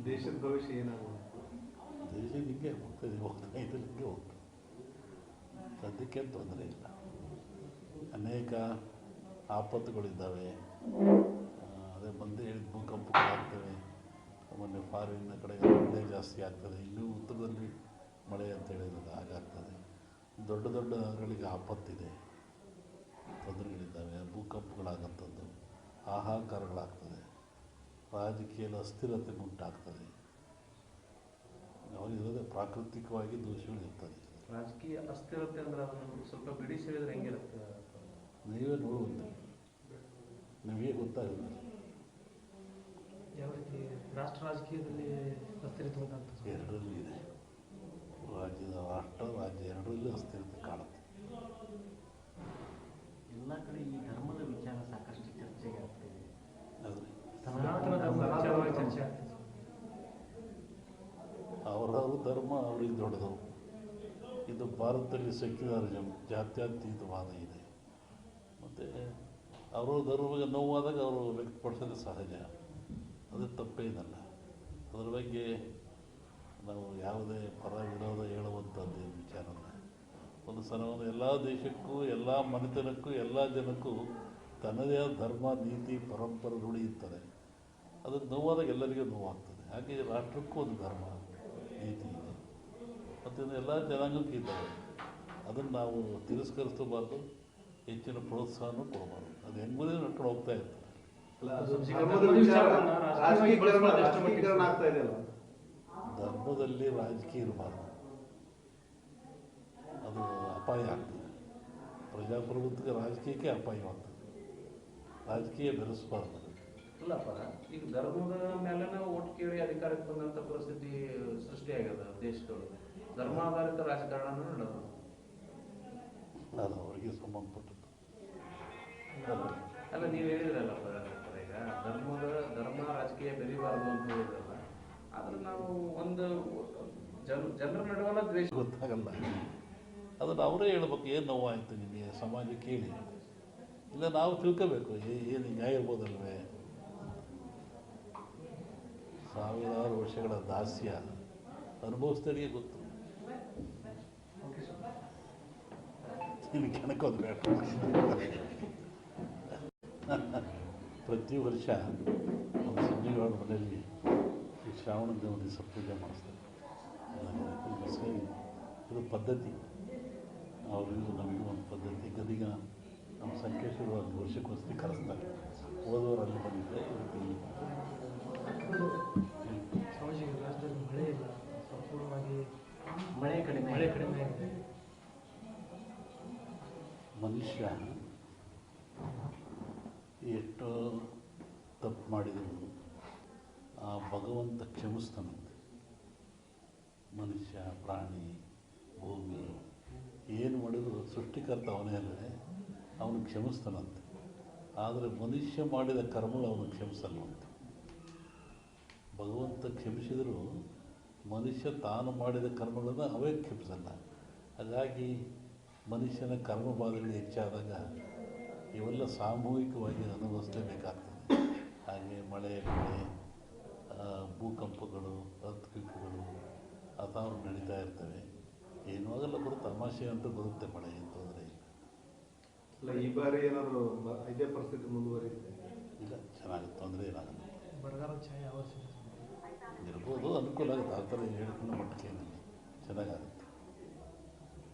ದೇಶದ ಭವಿಷ್ಯ ಏನಾಗುತ್ತೆ ದೇಶ ಹಿಂಗೆ ಹೋಗ್ತದೆ, ಹೋಗ್ತಾ ಸದ್ಯಕ್ಕೆ ತೊಂದರೆ ಇಲ್ಲ. ಅನೇಕ ಆಪತ್ತುಗಳಿದ್ದಾವೆ ಅದೇ ಬಂದೇ ಹೇಳಿದ ಭೂಕಂಪಗಳಾಗ್ತವೆ ಮೊನ್ನೆ ಫಾರಿನ್ನ ಕಡೆ ಮಳೆ ಜಾಸ್ತಿ ಆಗ್ತದೆ. ಇನ್ನೂ ಉತ್ತರದಲ್ಲಿ ಮಳೆ ಅಂತ ಹೇಳಿದ್ರೆ ಹಾಗಾಗ್ತದೆ. ದೊಡ್ಡ ದೊಡ್ಡ ನಗರಗಳಿಗೆ ಆಪತ್ತಿದೆ. ತೊಂದರೆಗಳಿದ್ದಾವೆ. ಭೂಕಂಪಗಳಾಗಂಥದ್ದು. ಹಾಹಾಕಾರಗಳಾಗ್ತದೆ. ರಾಜಕೀಯದ ಅಸ್ಥಿರತೆ ಉಂಟಾಗ್ತದೆ. ಅವರಿರೋದೇ ಪ್ರಾಕೃತಿಕವಾಗಿ ದೋಷಗಳು ಇರ್ತದೆ. ರಾಜಕೀಯ ಅಸ್ಥಿರತೆ ಅಂದ್ರೆ ಅದನ್ನು ಸ್ವಲ್ಪ ಬಿಡಿಸಿ ಹೇಳಿದ್ರೆ ಹೆಂಗಿರುತ್ತೆ ನೀವೇ ನೋಡುವಂತೆ. ನಿಮಗೆ ಗೊತ್ತಾಗಿಲ್ಲ. ಯಾವ ರೀತಿ ರಾಷ್ಟ್ರ ರಾಜಕೀಯದಲ್ಲಿ ಅಸ್ಥಿರತೆ ಉಂಟಾಗ್ತದೆ? ಎರಡರಲ್ಲೂ ಇದೆ. ರಾಜ್ಯದ ರಾಷ್ಟ್ರ ರಾಜ್ಯ ಎರಡರಲ್ಲೂ ಅಸ್ಥಿರತೆ ಕಾಣುತ್ತೆ. ಎಲ್ಲ ಕಡೆ ಈ ಧರ್ಮದ ವಿಚಾರ ಸಾಕಷ್ಟು ಚರ್ಚೆಗೆ ಆಗ್ತಿದೆ ಆದರೆ ಸನಾತನ ಧರ್ಮ ಅವ್ರಿಗೆ ದೊಡ್ಡದು. ಇದು ಭಾರತದಲ್ಲಿ ಸೆಕ್ಯುಲರಿಸಮ್ ಜಾತ್ಯತೀತವಾದ ಇದೆ. ಮತ್ತು ಅವರ ಧರ್ಮಕ್ಕೆ ನೋವಾದಾಗ ಅವರು ವ್ಯಕ್ತಪಡಿಸೋದು ಸಹಜ. ಅದು ತಪ್ಪೇನಲ್ಲ ಅದರ ಬಗ್ಗೆ ನಾವು ಯಾವುದೇ ಪರ ವಿರೋಧ ಹೇಳುವಂಥದ್ದು ವಿಚಾರನ ಒಂದು ಒಂದು ಎಲ್ಲ ದೇಶಕ್ಕೂ, ಎಲ್ಲ ಮನೆತನಕ್ಕೂ, ಎಲ್ಲ ಜನಕ್ಕೂ ತನ್ನದೇ ಆದ ಧರ್ಮ, ನೀತಿ ಪರಂಪರೆ ರೂಢಿ ಅದು ನೋವಾದಾಗ ಎಲ್ಲರಿಗೂ ನೋವಾಗ್ತದೆ. ಹಾಗೆ ರಾಷ್ಟ್ರಕ್ಕೂ ಒಂದು ಧರ್ಮ ನೀತಿ ಇದೆ. ಮತ್ತು ಎಲ್ಲ ಜನಾಂಗಕ್ಕೂ ಇದ್ದಾವೆ ಅದನ್ನು ನಾವು ತಿರಸ್ಕರಿಸಬಾರ್ದು ಹೆಚ್ಚಿನ ಪ್ರೋತ್ಸಾಹನೂ ಕೊಡಬಾರ್ದು. ಅದು ಹೆಂಗುದೇ ನಡ್ಕೊಂಡು ಹೋಗ್ತಾ ಇರ್ತದೆ. ಧರ್ಮದಲ್ಲಿ ರಾಜಕೀಯ ಇರಬಾರ್ದು. ಅದು ಅಪಾಯ ಆಗ್ತದೆ. ಪ್ರಜಾಪ್ರಭುತ್ವಕ್ಕೆ ರಾಜಕೀಯಕ್ಕೆ ಅಪಾಯವಾಗ್ತದೆ. ರಾಜಕೀಯ ಬೆರೆಸಬಾರ್ದು. ಇಲ್ಲಪ್ಪ ಈಗ ಧರ್ಮದ ಮೇಲೆ ಓಟ್ ಕೇಳಿ ಅಧಿಕಾರಕ್ಕೆ ಬಂದಂತ ಪರಿಸ್ಥಿತಿ ಸೃಷ್ಟಿಯಾಗ್ಯದ ದೇಶದೊಳಗೆ. ಧರ್ಮಾಧಾರಿತ ರಾಜಕಾರಣ ನಡೆದ ಅದು ಅವರಿಗೆ ಸಂಬಂಧಪಟ್ಟದ್ದು. ಅಲ್ಲ ನೀವು ಹೇಳಿದ್ರಲ್ಲಪ್ಪ ಈಗ ಧರ್ಮದ ಧರ್ಮ ರಾಜಕೀಯ ಬೆರಿಬಾರದು ಅಂತ ಹೇಳಿದ್ರಲ್ಲ. ಆದ್ರೆ ನಾವು ಒಂದು ಜನ ಜನರ ನಡುವಲ್ಲ ದ್ವೇಷ. ಗೊತ್ತಾಗಲ್ಲ. ಅದನ್ನು ಅವರೇ ಹೇಳ್ಬೇಕು ಏನು ನೋವಾಯಿತು ನಿಮಗೆ? ಸಮಾಜ ಕೇಳಿ. ಇಲ್ಲ ನಾವು ತಿಳ್ಕೋಬೇಕು ಏನು ಹಿಂಗಾಗಿರ್ಬೋದಲ್ವೇ ಸಾವಿರಾರು ವರ್ಷಗಳ ದಾಸ್ಯ. ಅನುಭವಿಸಿದವರಿಗೆ ಗೊತ್ತು. ಬೇಡ. ಪ್ರತಿ ವರ್ಷ ನಮ್ಮ ಮನೆಯಲ್ಲಿ ಈ ಶ್ರಾವಣ ದಿವಸ ಪೂಜೆ ಮಾಡಿಸ್ತಾರೆ. ಇದು ಪದ್ಧತಿ. ಅವರಿಗೂ ನಮಗೂ ಒಂದು ಪದ್ಧತಿ. ಗದಿಗ ನಮ್ಮ ಸಂಕೇಶ್ವರ ಒಂದು ವರ್ಷಕ್ಕೋಸ್ಕರ ಕರೆಸ್ತಾರೆ. ಓದೋರು ಅಲ್ಲಿ ಬಂದಿದ್ದೆ ಇಲ್ಲಿ ಮಳೆ ಸಂಪೂರ್ಣವಾಗಿ ಮಳೆ ಕಡಿಮೆ ಮಳೆ ಕಡಿಮೆ ಮನುಷ್ಯ ಎಷ್ಟು ತಪ್ಪು ಮಾಡಿದರು, ಆ ಭಗವಂತ ಕ್ಷಮಿಸ್ತಾನಂತೆ. ಮನುಷ್ಯ, ಪ್ರಾಣಿ, ಭೂಮಿ, ಏನು ಮಾಡಿದ್ರು ಸೃಷ್ಟಿಕರ್ತ ಅವನೇ ಅಲ್ಲದೆ ಅವನು ಕ್ಷಮಿಸ್ತಾನಂತೆ. ಆದರೆ ಮನುಷ್ಯ ಮಾಡಿದ ಕರ್ಮಗಳು ಅವನು ಕ್ಷಮಿಸಲ್ವಂತೆ. ಭಗವಂತ ಕ್ಷಮಿಸಿದರೂ ಮನುಷ್ಯ ತಾನು ಮಾಡಿದ ಕರ್ಮಗಳನ್ನು ಅವೇ ಕ್ಷಮಿಸಲ್ಲ. ಹಾಗಾಗಿ ಮನುಷ್ಯನ ಕರ್ಮಬಾಧೆಗಳು ಹೆಚ್ಚಾದಾಗ ಇವೆಲ್ಲ ಸಾಮೂಹಿಕವಾಗಿ ಅನುಭವಿಸಲೇಬೇಕಾಗ್ತದೆ ಹಾಗೆ ಮಳೆ ಬೆಳೆ ಭೂಕಂಪಗಳು ಅರ್ಥಕ್ವಿಕ್ಗಳು ಅಥವಾ ನಡೀತಾ ಇರ್ತವೆ. ಏನೂ ಆಗಲ್ಲ ಬರುತ್ತೆ ತಮಾಷೆ ಅಂತ ಬರುತ್ತೆ ಮಳೆ ಏನು ತೊಂದರೆ ಇಲ್ಲ. ಈ ಬಾರಿ ಏನಾದರೂ ಮ- ಇದೇ ಪರಿಸ್ಥಿತಿ ಮುಂದುವರಿಯುತ್ತೆ? ಇಲ್ಲ ಚೆನ್ನಾಗಿ ತೊಂದರೆ ಏನಾಗಲ್ಲ. ಬರಗಾಲ ಛಾಯೆ ಆವರಿಸಿದೆ ಇರ್ಬೋದು. ಅನುಕೂಲ ಆಗುತ್ತೆ. ಆ ಥರ ಹೇಳ್ಕೊಂಡು ಮಟ್ಟಕ್ಕೆ ಏನಿಲ್ಲ. ಚೆನ್ನಾಗಾಗುತ್ತೆ.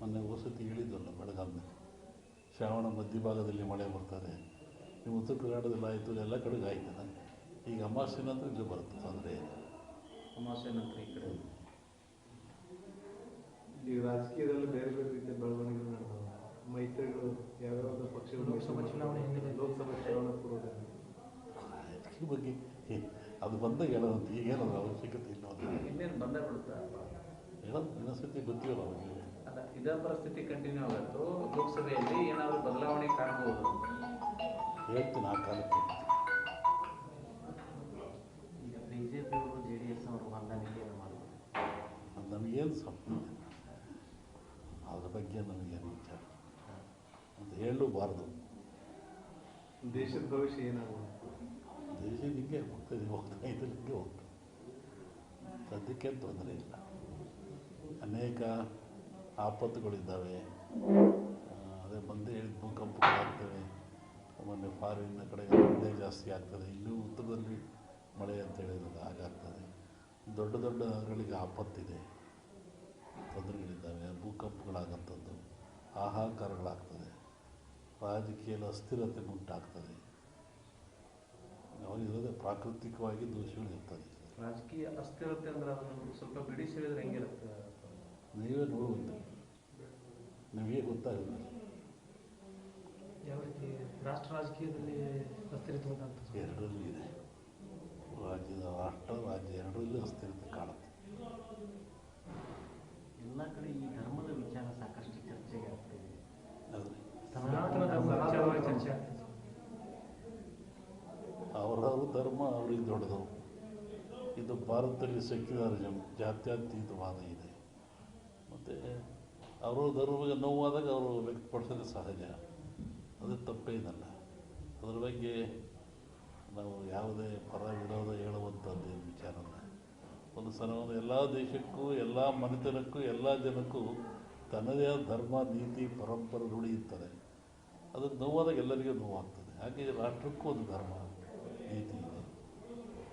ಮೊನ್ನೆ ವಸತಿ ಹೇಳಿದ್ವಲ್ಲ ಬೆಳಗಾವಿನಲ್ಲಿ ಶ್ರಾವಣ ಮಧ್ಯಭಾಗದಲ್ಲಿ ಮಳೆ ಬರ್ತಾರೆ. ನೀವು ಉತ್ತರ ಕರ್ನಾಟಕದಲ್ಲಿ ಆಯಿತು ಎಲ್ಲ ಕಡೆಗೆ ಆಯ್ತಲ್ಲ ಈಗ ಅಮಾವಾಸ್ಯೆ ನಂತರ ಇಲ್ಲಿ ಬರುತ್ತೆ ತೊಂದರೆ ಇಲ್ಲ. ಅಮಾವಾಸ್ಯೆ ನಂತರ ಈ ಕಡೆ. ಈಗ ರಾಜಕೀಯದಲ್ಲಿ ಬೇರೆ ಬೇರೆ ರೀತಿಯ ಬೆಳವಣಿಗೆಗಳು ನಡೆದವು. ಮೈತ್ರಿಗಳು ಯಾವ್ಯಾವ ಪಕ್ಷಗಳು ಲೋಕಸಭಾ ಚುನಾವಣೆ. ಲೋಕಸಭಾ ಚುನಾವಣೆ ಪೂರ್ವದಲ್ಲಿ ಈ ಬಗ್ಗೆ ಅದು ಬಂದಾಗ ಹೇಳೋದು ಏನು ಅವಶ್ಯಕತೆ ಇಲ್ಲ ಇನ್ನೇನು ಬಂದೇ ಬಿಡುತ್ತಾ ಹೇಳೋದು ಇನ್ನೊಂದ್ಸತಿ ಗೊತ್ತಿಲ್ಲ ಅಲ್ಲ ಇದೇ ಪರಿಸ್ಥಿತಿ ಕಂಟಿನ್ಯೂ ಆಗತ್ತು ಲೋಕಸಭೆಯಲ್ಲಿ ಏನಾದರೂ ಬದಲಾವಣೆ ಕಾಣಬಹುದು ಹೇಳ್ತೀನಿ ಆ ಕಾಲಕ್ಕೆ. ಈಗ ಬಿಜೆಪಿಯವರು ಜೆ ಡಿ ಎಸ್ ಅವರು ಹೊಂದಾಣಿಕೆಯನ್ನು ಮಾಡಿದ್ರು ಅದು ನಮಗೇನು ಸಂಬಂಧ ಅದ್ರ ಬಗ್ಗೆ ನಮಗೇನು ವಿಚಾರ ಅಂತ ಹೇಳಲೂಬಾರ್ದು. ದೇಶದ ಭವಿಷ್ಯ ಏನಾಗುತ್ತೆ ದೇಶ ಹಿಂಗೆ ಹೋಗ್ತದೆ ಹೋಗ್ತಾ ಇದ್ರೆ ಹಿಂಗೆ ಹೋಗ್ತದೆ ಸದ್ಯಕ್ಕೆ ತೊಂದರೆ ಇಲ್ಲ. ಅನೇಕ ಆಪತ್ತುಗಳಿದ್ದಾವೆ. ಅದೇ ಬಂದೇ ಹೇಳಿದ ಭೂಕಂಪಗಳಾಗ್ತವೆ ಮೊನ್ನೆ ಫಾರಿನ್ನ ಕಡೆ ಮಳೆ ಜಾಸ್ತಿ ಆಗ್ತದೆ. ಇನ್ನೂ ಉತ್ತರದಲ್ಲಿ ಮಳೆ ಅಂತ ಹೇಳಿರೋದು ಹಾಗಾಗ್ತದೆ ದೊಡ್ಡ ದೊಡ್ಡ ನಗರಗಳಿಗೆ ಆಪತ್ತಿದೆ. ತೊಂದರೆಗಳಿದ್ದಾವೆ. ಭೂಕಂಪಗಳಾಗಂಥದ್ದು ಹಾಹಾಕಾರಗಳಾಗ್ತದೆ. ರಾಜಕೀಯದ ಅಸ್ಥಿರತೆ ಉಂಟಾಗ್ತದೆ. ಅವರಿರೋದೇ ಪ್ರಾಕೃತಿಕವಾಗಿ ದೋಷಗಳು ಇರ್ತದೆ. ರಾಜಕೀಯ ಅಸ್ಥಿರತೆ ಅಂದ್ರೆ ಅದನ್ನು ಸ್ವಲ್ಪ ಬಿಡಿಸಿ ಹೇಳಿದ್ರೆ ಹೆಂಗಿರುತ್ತೆ? ನೀವೇ ನೋಡುವುದು ನಿಮಗೆ ಗೊತ್ತಾಗಲ್ಲ ಯಾವ ರೀತಿ ರಾಷ್ಟ್ರ ರಾಜಕೀಯದಲ್ಲಿ ಅಸ್ಥಿರತೆ ಉಂಟಾಗ್ತದೆ ಎರಡರಲ್ಲೂ ಇದೆ. ರಾಜ್ಯದ ರಾಷ್ಟ್ರ ರಾಜ್ಯ ಎರಡರಲ್ಲೂ ಅಸ್ಥಿರತೆ ಕಾಣುತ್ತೆ. ಎಲ್ಲ ಕಡೆ ಈ ಧರ್ಮದ ವಿಚಾರ ಸಾಕಷ್ಟು ಚರ್ಚೆಗೆ ಆಗ್ತಿದೆ ಆದರೆ ಸನಾತನ ಧರ್ಮ ವಿಚಾರವಾಗಿ ಚರ್ಚೆ ಆಗ್ತದೆ ಅವರವ್ರ ಧರ್ಮ ಅವ್ರಿಗೆ ದೊಡ್ಡದು ಇದು ಭಾರತದಲ್ಲಿ ಸೆಕ್ಯುಲರಿಸಮ್ ಜಾತ್ಯತೀತವಾದ ಇದೆ. ಮತ್ತು ಅವರ ಧರ್ಮಕ್ಕೆ ನೋವಾದಾಗ ಅವರು ವ್ಯಕ್ತಪಡಿಸೋದು ಸಹಜ. ಅದು ತಪ್ಪೇನಲ್ಲ ಅದರ ಬಗ್ಗೆ ನಾವು ಯಾವುದೇ ಪರ ವಿರೋಧ ಹೇಳುವಂಥದ್ದು ವಿಚಾರ ಅಲ್ಲ. ಒಂದು ಎಲ್ಲ ದೇಶಕ್ಕೂ, ಎಲ್ಲ ಮನೆತನಕ್ಕೂ, ಎಲ್ಲ ಜನಕ್ಕೂ ತನ್ನದೇ ಆದ ಧರ್ಮ, ನೀತಿ, ಪರಂಪರೆ ದುಡಿಯುತ್ತದೆ. ಅದು ನೋವಾದಾಗ ಎಲ್ಲರಿಗೂ ನೋವಾಗ್ತದೆ. ಹಾಗೆ ರಾಷ್ಟ್ರಕ್ಕೂ ಒಂದು ಧರ್ಮ, ನೀತಿ.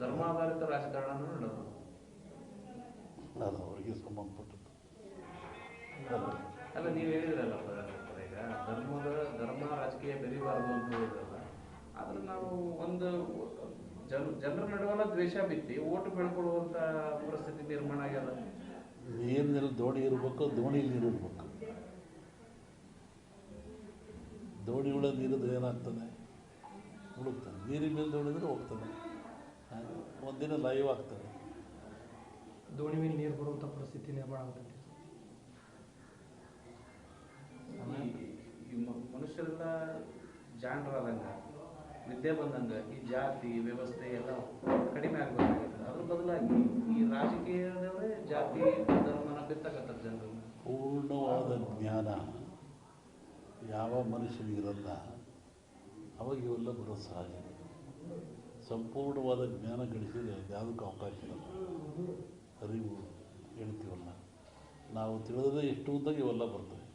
ಧರ್ಮಾಧಾರಿತ ರಾಜಕಾರಣ ನಡೆದು. ಅದು ಅವರಿಗೆ ಸಂಬಂಧಪಟ್ಟದ್ದು. ಅಲ್ಲ. ನೀವು ಹೇಳಿದ್ರಲ್ಲ ಈಗ. ಧರ್ಮದ ಧರ್ಮ ರಾಜಕೀಯ ಬೆರಿಬಾರದು ಅಂತ ಹೇಳಿದ್ರಲ್ಲ. ಆದ್ರೆ ನಾವು ಒಂದು ಜನ ಜನರ ನಡುವಲ್ಲ ದ್ವೇಷ ಬಿತ್ತಿ ಓಟು ಬೆಳ್ಕೊಳ್ಳುವಂತ ಪರಿಸ್ಥಿತಿ ನಿರ್ಮಾಣ ಆಗ್ಯದ? ನೀರಿನಲ್ಲಿ ದೋಣಿ ಇರಬೇಕು ದೋಣಿಲಿ ನೀರು ಇರಬೇಕು. ದೋಣಿ ಉಳ ನೀರಿದ್ರೆ ಏನಾಗ್ತದೆ? ಮುಳುಗ್ತದೆ ನೀರಿನ ಮೇಲೆ ದೋಣಿದ್ರೆ ಹೋಗ್ತದೆ. ಒಂದಿನ ಲೈವ್ ಆಗ್ತದೆ. ದೋಣಿ ಮೇಲೆ ನೀರು ಬರುವಂಥ ಪರಿಸ್ಥಿತಿ ನಿರ್ಮಾಣ ಆಗುತ್ತೆ. ಮನುಷ್ಯರೆಲ್ಲ ಜಾಣರಾದಂಗ ವಿದ್ಯೆ ಬಂದಂಗ ಈ ಜಾತಿ ವ್ಯವಸ್ಥೆ ಎಲ್ಲ ಕಡಿಮೆ ಆಗ್ಬೇಕಾಗಿದೆ ಅದ್ರ ಬದಲಾಗಿ ಈ ರಾಜಕೀಯದವರೇ ಜಾತಿ ಧರ್ಮನ ಬಿತ್ತಕತ್ತಾರೆ ಜನರು. ಪೂರ್ಣವಾದ ಜ್ಞಾನ ಯಾವ ಮನುಷ್ಯನಿಗಿರಲ್ಲ ಅವಾಗ ಇವೆಲ್ಲ ಬರೋ ಸಹಜ. ಸಂಪೂರ್ಣವಾದ ಜ್ಞಾನ ಗಳಿಸಿದರೆ ಯಾವುದಕ್ಕೂ ಅವಕಾಶ ಇಲ್ಲ ಅರಿವು ಹೇಳ್ತೀವಲ್ಲ ನಾವು ತಿಳಿದದೇ ಎಷ್ಟು ಉದ್ದಾಗ ಇವೆಲ್ಲ ಬರ್ತವೆ.